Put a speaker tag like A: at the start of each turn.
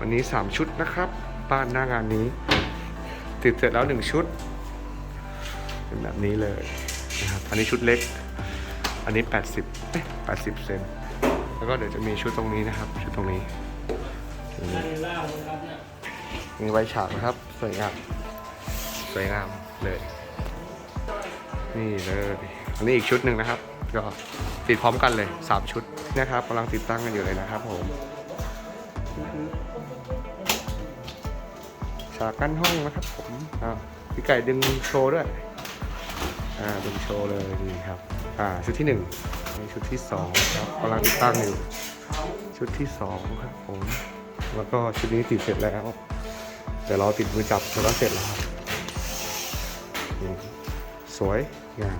A: วันนี้ 3 ชุดนะครับ บ้านหน้างานนี้ ติดเสร็จแล้ว 1 ชุด เป็นแบบนี้เลยนะครับอันนี้ชุดเล็ก อันนี้ 80เอ๊ะ80 เซนแล้วก็เดี๋ยวจะมีชุดตรงนี้นะครับ ชุดตรงนี้นี่มีไว้ฉากนะครับ สวยงามสวยงามเลย นี่เลยอันนี้อีกชุดหนึ่งนะครับ ก็ติดพร้อมกันเลย 3 ชุดนะครับกำลังติดตั้งกันอยู่เลยนะครับผม ฉากกั้นห้องนะครับผมอ่าพี่ไก่ดึงโชว์ด้วยอ่าดึงโชว์เลยนี่ครับอ่าชุดที่หนึ่งนี่ชุดที่สองครับกำลังติดตั้งอยู่ชุดที่สองครับผมแล้วก็ชุดนี้ติดเสร็จแล้วเดี๋ยวเราติดมือจับแล้วเสร็จแล้วครับสวยงาม